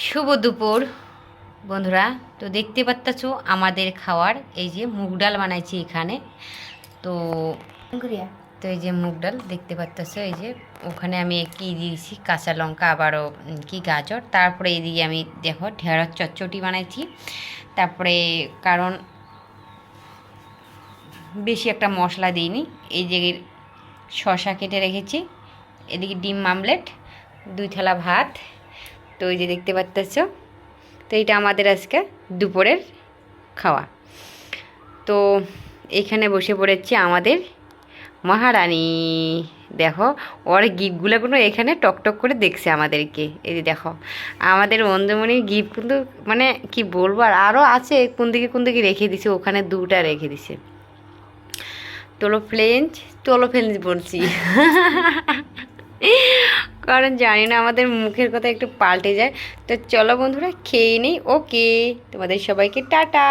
শুভ দুপুর বন্ধুরা। তো দেখতে পাচ্ছ আমাদের খাওয়ার এই যে মুগ ডাল বানাইছি এখানে। তো তো এই যে মুগ ডাল দেখতে পাচ্ছ এই যে ওখানে আমি কি দিয়েছি কাঁচা লঙ্কা আবারও কি গাজর। তারপরে এদিকে আমি দেখো ঢেঁড়স চচ্চটি বানাইছি। তারপরে কারণ বেশি একটা মশলা দিইনি এই যে শশা কেটে রেখেছি। এদিকে ডিম মামলেট দুই থালা ভাত তো ওই যে দেখতে পাচ্ছ তো এইটা আমাদের আজকে দুপুরের খাওয়া। তো এখানে বসে পড়েছি আমাদের মহারানী। দেখো, ওর গিফটগুলো কোনো এখানে টকটক করে দেখছে আমাদেরকে। এই যে দেখো, আমাদের বন্ধুমণির গিফট কিন্তু মানে কি বলব, আর আরও আছে কোন দিকে কোন দিকে রেখে দিছে, ওখানে দুটা রেখে দিছে। তোলো ফ্লেঞ্চ তোলো ফ্লেঞ্চ বলছি। কারণ জানি না, আমাদের মুখের কথা একটু পাল্টে যায়। তো চলো বন্ধুরা, খেয়ে নিই। ওকে, তোমাদের সবাইকে টাটা।